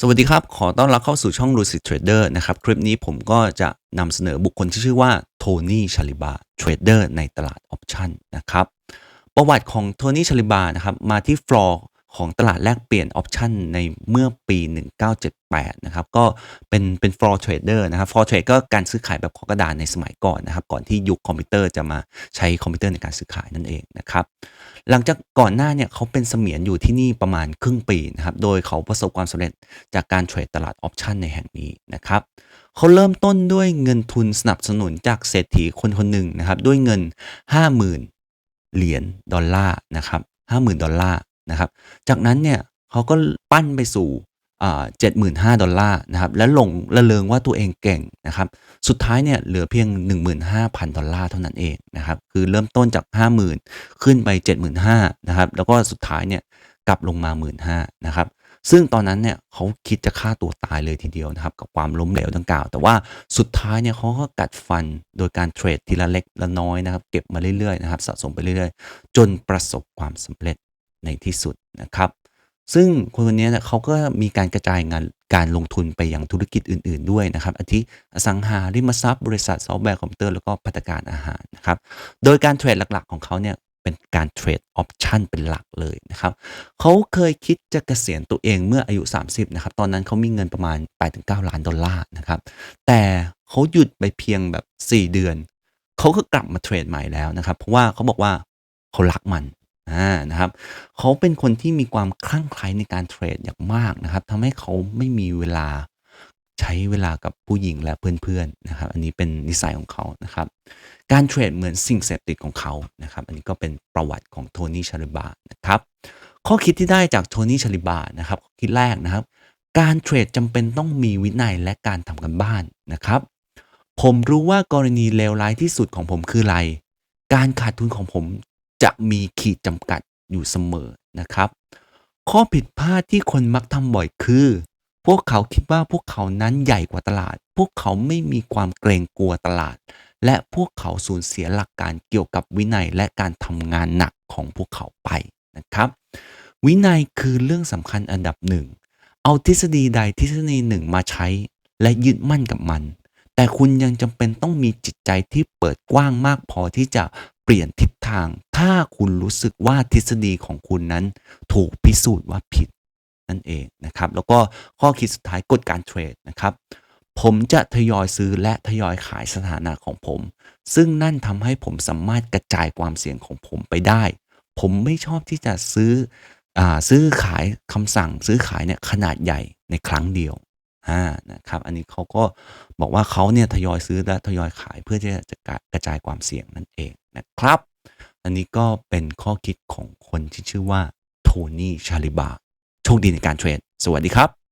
สวัสดีครับ ขอต้อนรับเข้าสู่ช่อง Lucid Trader นะครับ คลิปนี้ผมก็จะนำเสนอบุคคลที่ชื่อว่าโทนี่ชาลิบาเทรดเดอร์ในตลาดออปชันนะครับ ประวัติของโทนี่ชาลิบานะครับ มาที่ฟลอร์ ของตลาดแลกเปลี่ยนออปชันในเมื่อปี 1978 นะครับ ก็เป็นเป็นฟอร์เทรดเดอร์นะครับฟอร์เทรดก็การซื้อขายแบบขอกระดานในสมัยก่อนนะครับ ก่อนที่ยุคคอมพิวเตอร์จะมาใช้คอมพิวเตอร์ในการซื้อขายนั่นเองนะครับ หลังจากก่อนหน้าเนี่ยเขาเป็นเสมียนอยู่ที่นี่ประมาณครึ่งปีนะครับ โดยเขาประสบความสำเร็จจากการเทรดตลาดออปชันในแห่งนี้นะครับเขาเริ่มต้นด้วยเงินทุนสนับสนุนจากเศรษฐีคนคนหนึ่งนะครับ ด้วยเงิน 50,000 เหรียญดอลลาร์นะครับ50,000 ดอลลาร์ นะครับ จากนั้นเนี่ยเขาก็ปั้นไปสู่เจ็ดหมื่นห้าดอลลาร์นะครับ และหลงระเริงว่าตัวเองเก่งนะครับ สุดท้ายเนี่ยเหลือเพียง 15,000 ดอลลาร์เท่านั้นเองนะครับ คือเริ่มต้นจาก 50,000 ขึ้นไป 75,000นะครับ แล้วก็สุดท้ายเนี่ยกลับลงมา 15,000นะครับ ซึ่งตอนนั้นเนี่ยเขาคิดจะฆ่าตัวตายเลยทีเดียวนะครับ กับความล้มเหลวดังกล่าว แต่ว่าสุดท้ายเนี่ยเขาก็กัดฟันโดยการเทรดทีละเล็กละน้อยนะครับ เก็บมาเรื่อยๆนะครับ สะสมไปเรื่อยๆ จนประสบความสำเร็จ ในที่สุดนะครับ ซึ่งคนคนนี้เขาก็มีการกระจายงานการลงทุนไปยังธุรกิจอื่น ๆด้วยนะครับ อาทิอสังหาริมทรัพย์บริษัทซอฟต์แวร์คอมพิวเตอร์แล้วก็พัฒการอาหารนะครับ โดยการเทรดหลัก ๆ ของเขาเนี่ยเป็นการเทรดออปชันเป็นหลักเลยนะครับ เขาเคยคิดจะเกษียณตัวเองเมื่ออายุ 30 นะครับ ตอนนั้นเขามีเงินประมาณ 8-9 ล้านดอลลาร์นะครับ แต่เขาหยุดไปเพียงแบบ 4 เดือน เขาก็กลับมาเทรดใหม่แล้วนะครับ เพราะว่าเขาบอกว่าเขารักมัน อ่านะครับเขาเป็นคนที่มีความคลั่งไคล้ในการเทรดอย่างมากนะครับทำให้เขาไม่มีเวลาใช้เวลากับผู้หญิงและเพื่อนๆนะครับ อันนี้เป็นนิสัยของเขานะครับ การเทรดเหมือนสิ่งเสพติดของเขานะครับ อันนี้ก็เป็นประวัติของโทนี่ชาลิบานะครับ ข้อคิดที่ได้จากโทนี่ชาลิบานะครับข้อคิดแรกนะครับ การเทรดจำเป็นต้องมีวินัยและการทำกันบ้านนะครับ ผมรู้ว่ากรณีเลวร้ายที่สุดของผมคืออะไร การขาดทุนของผม จะมีขีดจำกัดอยู่เสมอนะครับ ข้อผิดพลาดที่คนมักทำบ่อยคือ พวกเขาคิดว่าพวกเขานั้นใหญ่กว่าตลาด พวกเขาไม่มีความเกรงกลัวตลาด และพวกเขาสูญเสียหลักการเกี่ยวกับวินัยและการทำงานหนักของพวกเขาไปนะครับ วินัยคือเรื่องสำคัญอันดับหนึ่งเอาทฤษฎีใดทฤษฎีหนึ่งมาใช้ และยึดมั่นกับมัน แต่คุณยังจำเป็นต้องมีจิตใจที่เปิดกว้างมากพอที่จะ เปลี่ยนทิศทาง ถ้าคุณรู้สึกว่าทฤษฎีของคุณนั้น ถูกพิสูจน์ว่าผิดนั่นเองนะครับ แล้วก็ข้อคิดสุดท้ายกฎการเทรดนะครับ ผมจะทยอยซื้อและทยอยขายสถานะของผม ซึ่งนั่นทำให้ผมสามารถกระจายความเสี่ยงของผมไปได้ ผมไม่ชอบที่จะซื้ออซื้อขายคำสั่งซื้อขายเนี่ยขนาดใหญ่ในครั้งเดียวอ่านะครับ อันนี้เขาก็บอกว่าเขาเนี่ยทยอยซื้อและทยอยขายเพื่อที่จะกระจายความเสี่ยงนั่นเอง นะครับ อันนี้ก็เป็นข้อคิดของคนที่ชื่อว่าโทนี่ชาลิบา โชคดีในการเทรด สวัสดีครับ